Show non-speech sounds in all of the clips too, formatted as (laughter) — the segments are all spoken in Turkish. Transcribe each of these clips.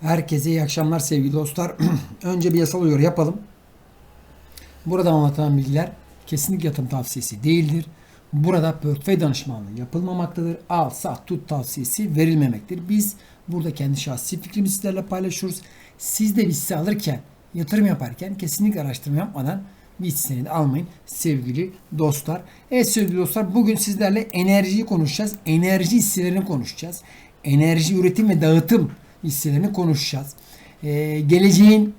Herkese iyi akşamlar sevgili dostlar. (clears throat) Önce bir yasal uyarı yapalım. Burada anlatılan bilgiler kesinlikle yatırım tavsiyesi değildir. Burada portföy danışmanlığı yapılmamaktadır. Al, sat, tut tavsiyesi verilmemektir. Biz burada kendi şahsi fikrimizi sizlerle paylaşıyoruz. Siz de hisse alırken, yatırım yaparken kesinlikle araştırma yapmadan bir hisseni almayın sevgili dostlar. Evet sevgili dostlar bugün sizlerle enerjiyi konuşacağız. Enerji hisselerini konuşacağız. Enerji üretim ve dağıtım hisselerini konuşacağız. Ee, geleceğin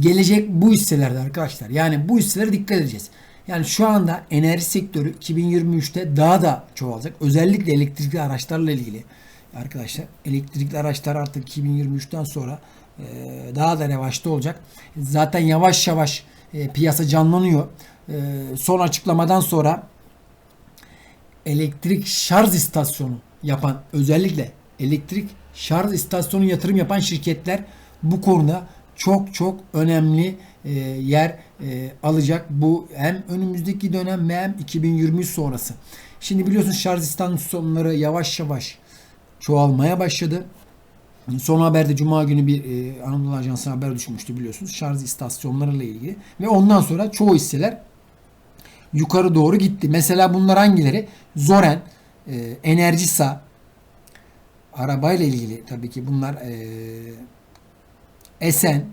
gelecek bu hisselerde arkadaşlar. Yani bu hisselere dikkat edeceğiz. Yani şu anda enerji sektörü 2023'te daha da çoğalacak. Özellikle elektrikli araçlarla ilgili arkadaşlar. Elektrikli araçlar artık 2023'ten sonra e, daha da revaçta olacak. Zaten yavaş yavaş e, piyasa canlanıyor. E, son açıklamadan sonra elektrik şarj istasyonu yapan özellikle elektrik şarj istasyonu yatırım yapan şirketler bu konuda çok çok önemli e, yer e, alacak. Bu hem önümüzdeki dönem hem 2023 sonrası. Şimdi biliyorsunuz şarj istasyonları yavaş yavaş çoğalmaya başladı. Son haberde Cuma günü bir e, Anadolu Ajansı haber düşmüştü biliyorsunuz. Şarj istasyonlarıyla ilgili. Ve ondan sonra çoğu hisseler yukarı doğru gitti. Mesela bunlar hangileri? Zoren, e, Enerjisa, arabayla ilgili tabii ki bunlar e, Esen,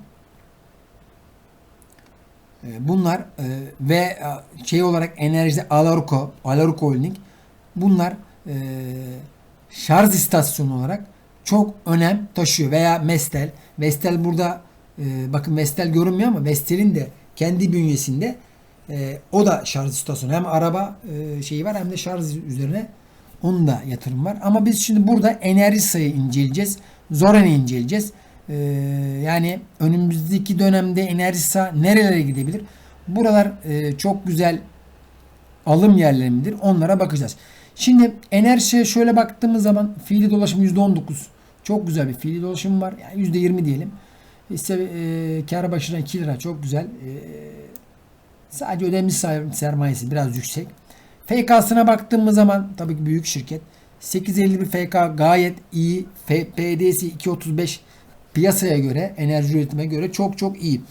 e, bunlar e, ve e, şey olarak enerji Alarko, Alarko Holding bunlar e, şarj istasyonu olarak çok önem taşıyor veya Vestel. Vestel burada e, bakın Vestel görünmüyor ama Vestel'in de kendi bünyesinde e, o da şarj istasyonu. Hem araba e, şeyi var hem de şarj üzerine onun da yatırım var. Ama biz şimdi burada enerji sayı inceleyeceğiz. Zoran'ı inceleyeceğiz. E, yani önümüzdeki dönemde enerji sayı nerelere gidebilir? Buralar e, çok güzel alım yerleri midir? Onlara bakacağız. Şimdi enerjiye şöyle baktığımız zaman fiili dolaşım %19. Çok güzel bir fiili dolaşım var. Yani %20 diyelim. İşte e, kar başına 2 lira çok güzel. E, sadece ödemli sermayesi biraz yüksek. FK'sına baktığımız zaman tabii ki büyük şirket. 8.50 bir FK gayet iyi. PD'si 2.35 piyasaya göre, enerji üretime göre çok çok iyi.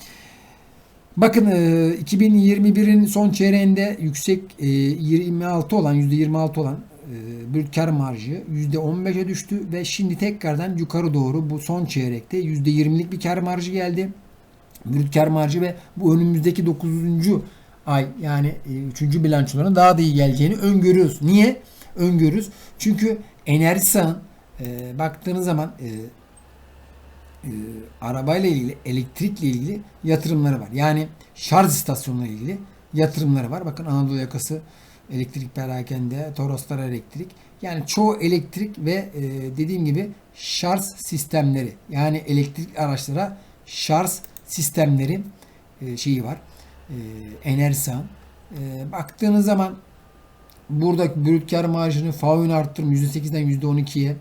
Bakın 2021'in son çeyreğinde yüksek 26 olan %26 olan brüt kar marjı %15'e düştü ve şimdi tekrardan yukarı doğru bu son çeyrekte %20'lik bir kar marjı geldi. Brüt kar marjı ve bu önümüzdeki 9. ay yani 3. bilançoların daha da iyi geleceğini öngörüyoruz. Niye? Öngörüyoruz. Çünkü enerji sağın baktığınız zaman e, arabayla ilgili, elektrikle ilgili yatırımları var. Yani şarj istasyonuyla ilgili yatırımları var. Bakın Anadolu yakası elektrik perakende, Toroslar elektrik. Yani çoğu elektrik ve e, dediğim gibi şarj sistemleri yani elektrik araçlara şarj sistemleri e, şeyi var. E, Enersan. E, baktığınız zaman burada brüt kar marjını faun arttırım %8'den %12'ye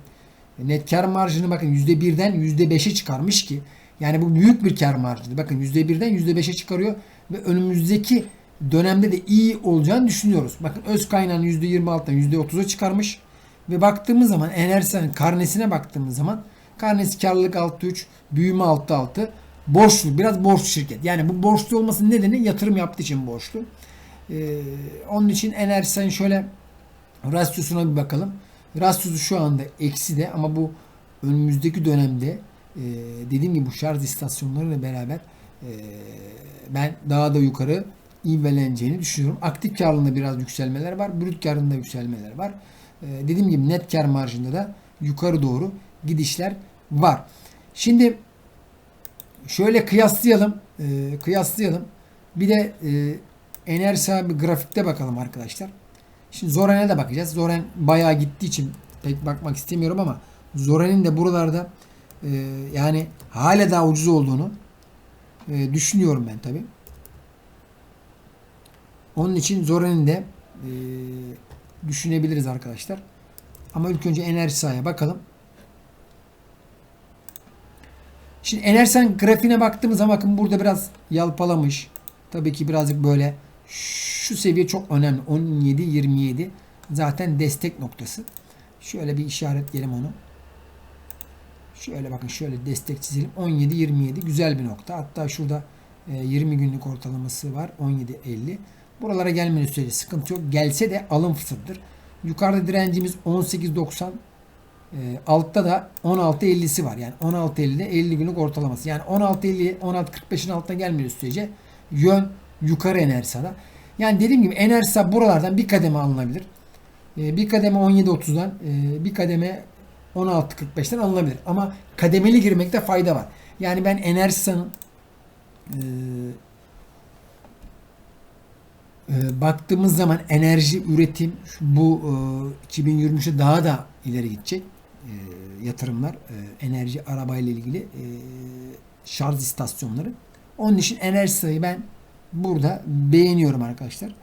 Net kar marjını bakın %1'den %5'e çıkarmış ki yani bu büyük bir kar marjı. Bakın %1'den %5'e çıkarıyor ve önümüzdeki dönemde de iyi olacağını düşünüyoruz. Bakın öz kaynağını %26'dan %30'a çıkarmış ve baktığımız zaman Enersen'in karnesine baktığımız zaman karnesi karlılık 6.3, büyüme 6.6, borçlu, biraz borçlu şirket. Yani bu borçlu olmasının nedeni yatırım yaptığı için borçlu. Ee, onun için Enersen şöyle rasyosuna bir bakalım. Rasyosu şu anda eksi de ama bu önümüzdeki dönemde e, dediğim gibi bu şarj istasyonlarıyla beraber e, ben daha da yukarı ivmeleneceğini düşünüyorum. Aktif karlılığında biraz yükselmeler var. Brüt karında yükselmeler var. E, dediğim gibi net kar marjında da yukarı doğru gidişler var. Şimdi şöyle kıyaslayalım. E, kıyaslayalım. Bir de e, enerji sahibi grafikte bakalım arkadaşlar. Şimdi Zoran'e de bakacağız. Zoran bayağı gittiği için pek bakmak istemiyorum ama Zoran'ın de buralarda e, yani hala daha ucuz olduğunu e, düşünüyorum ben tabi. Onun için Zoran'ın de e, düşünebiliriz arkadaşlar. Ama ilk önce enerji sahaya bakalım. Şimdi Enersen grafiğine baktığımız zaman bakın burada biraz yalpalamış. Tabii ki birazcık böyle şu seviye çok önemli. 17-27 zaten destek noktası. Şöyle bir işaretleyelim onu. Şöyle bakın şöyle destek çizelim. 17-27 güzel bir nokta. Hatta şurada e, 20 günlük ortalaması var. 17-50. Buralara gelmeli sürece sıkıntı yok. Gelse de alım fırsatıdır. Yukarıda direncimiz 18.90. E, altta da 16.50'si var. Yani 16.50'de 50 günlük ortalaması. Yani 16.50 16.45'in altına gelmeli sürece yön yukarı enerjisada. Yani dediğim gibi enerjisa buralardan bir kademe alınabilir. E, bir kademe 17.30'dan e, bir kademe 16.45'ten alınabilir. Ama kademeli girmekte fayda var. Yani ben Enerjisa'nın e, e, baktığımız zaman enerji üretim bu e, 2023'e daha da ileri gidecek e, yatırımlar e, enerji arabayla ilgili e, şarj istasyonları. Onun için Enerjisa'yı ben burada beğeniyorum arkadaşlar.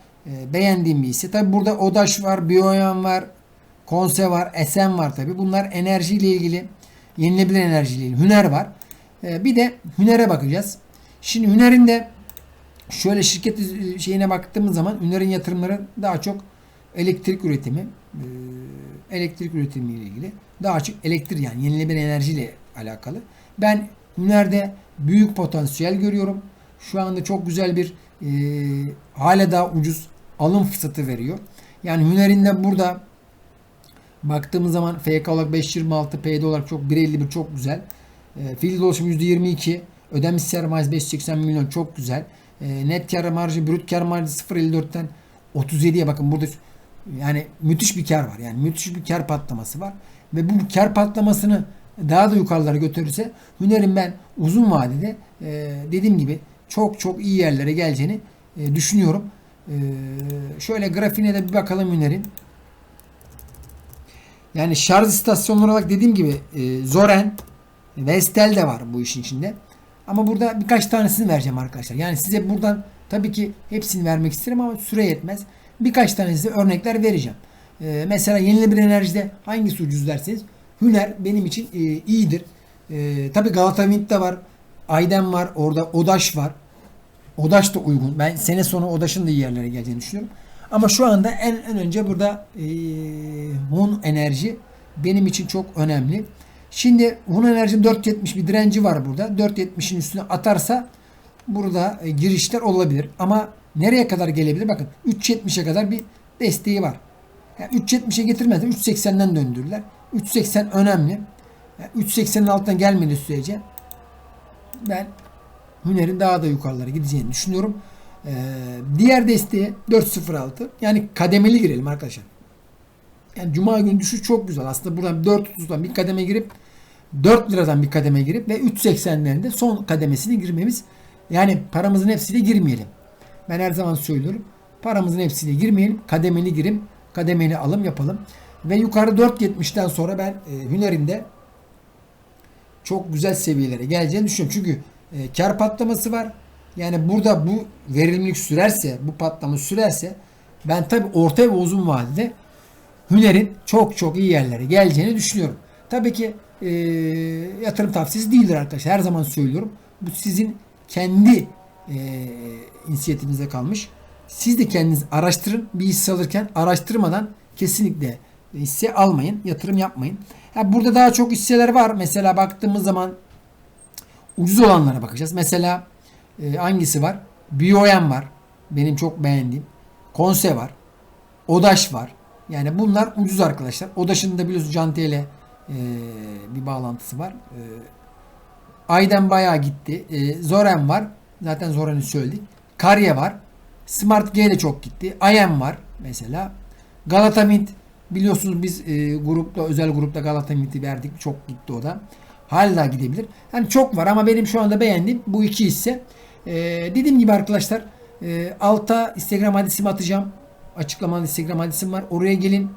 Beğendiğim bir hisse. Tabi burada Odaş var, Bioyan var, Konse var, Esen var tabi. Bunlar enerjiyle ilgili, yenilebilir enerjiyle ilgili. Hüner var. Bir de Hüner'e bakacağız. Şimdi Hüner'in de şöyle şirket şeyine baktığımız zaman Hüner'in yatırımları daha çok elektrik üretimi, elektrik üretimi ile ilgili. Daha çok elektrik yani yenilenebilir enerjiyle alakalı. Ben Hüner'de büyük potansiyel görüyorum. Şu anda çok güzel bir e, hala daha ucuz alım fırsatı veriyor. Yani Hüner'in de burada baktığımız zaman FK olarak 5.26, PD olarak çok 1.51 çok güzel. E, fiil dolaşım %22, ödenmiş sermayesi 580 milyon çok güzel. E, net kar marjı, brüt kar marjı 0.54'ten 37'ye bakın burada yani müthiş bir kar var. Yani müthiş bir kar patlaması var. Ve bu kar patlamasını daha da yukarılara götürürse Hüner'in ben uzun vadede e, dediğim gibi çok çok iyi yerlere geleceğini e, düşünüyorum. E, şöyle grafiğine de bir bakalım Hüner'in. Yani şarj istasyonları olarak dediğim gibi e, Zoren, Vestel de var bu işin içinde. Ama burada birkaç tanesini vereceğim arkadaşlar. Yani size buradan tabii ki hepsini vermek isterim ama süre yetmez. Birkaç tane size örnekler vereceğim. E, mesela yenilenebilir enerjide hangisi ucuz derseniz Hüner benim için e, iyidir. E, tabii Galata Wind de var. Ayden var. Orada Odaş var. Odaş da uygun. Ben sene sonu Odaş'ın da iyi yerlere geleceğini düşünüyorum. Ama şu anda en, en önce burada e, Hun Enerji benim için çok önemli. Şimdi Hun Enerji'nin 4.70 bir direnci var burada. 4.70'in üstüne atarsa burada e, girişler olabilir. Ama nereye kadar gelebilir? Bakın 3.70'e kadar bir desteği var. Yani 3.70'e getirmeden 3.80'den döndürdüler. 3.80 önemli. Yani 3.80'in altına gelmediği sürece ben Hüner'in daha da yukarılara gideceğini düşünüyorum. Ee, diğer desteği 4.06. Yani kademeli girelim arkadaşlar. Yani Cuma günü düşüş çok güzel. Aslında buradan 4.30'dan bir kademe girip 4 liradan bir kademe girip ve 3.80'lerin de son kademesine girmemiz. Yani paramızın hepsiyle girmeyelim. Ben her zaman söylüyorum. Paramızın hepsiyle girmeyelim. Kademeli girim. Kademeli alım yapalım. Ve yukarı 4.70'ten sonra ben e, Hüner'in çok güzel seviyelere geleceğini düşünüyorum. Çünkü e, kar patlaması var. Yani burada bu verimlilik sürerse, bu patlama sürerse ben tabi orta ve uzun vadede Hüner'in çok çok iyi yerlere geleceğini düşünüyorum. Tabii ki e, yatırım tavsiyesi değildir arkadaşlar. Her zaman söylüyorum. Bu sizin kendi e, inisiyatifinize kalmış. Siz de kendiniz araştırın. Bir hisse alırken araştırmadan kesinlikle hisse almayın. Yatırım yapmayın. Ha, burada daha çok hisseler var. Mesela baktığımız zaman ucuz olanlara bakacağız. Mesela e, hangisi var? Bioyan var. Benim çok beğendiğim. Konse var. Odaş var. Yani bunlar ucuz arkadaşlar. Odaş'ın da biliyorsunuz Canti ile bir bağlantısı var. E, Ayden bayağı gitti. E, Zoren var. Zaten Zoren'i söyledik. Karya var. Smart G de çok gitti. IM var mesela. Galata Mint biliyorsunuz biz e, grupta özel grupta Galata Mint'i verdik. Çok gitti o da. Hala gidebilir. Yani çok var ama benim şu anda beğendiğim bu iki hisse. E, dediğim gibi arkadaşlar e, alta Instagram adresimi atacağım. Açıklamalı Instagram adresim var. Oraya gelin.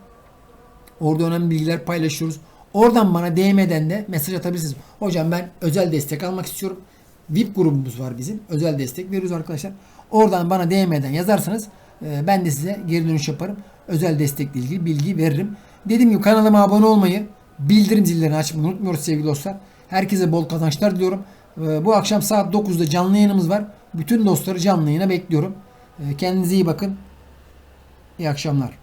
Orada önemli bilgiler paylaşıyoruz. Oradan bana DM'den de mesaj atabilirsiniz. Hocam ben özel destek almak istiyorum. VIP grubumuz var bizim. Özel destek veriyoruz arkadaşlar. Oradan bana DM'den yazarsanız e, ben de size geri dönüş yaparım. Özel destekle ilgili bilgi veririm. Dediğim gibi kanalıma abone olmayı, bildirim zillerini açmayı unutmuyoruz sevgili dostlar. Herkese bol kazançlar diliyorum. E, Bu akşam saat 9'da canlı yayınımız var. Bütün dostları canlı yayına bekliyorum. E, Kendinize iyi bakın. İyi akşamlar.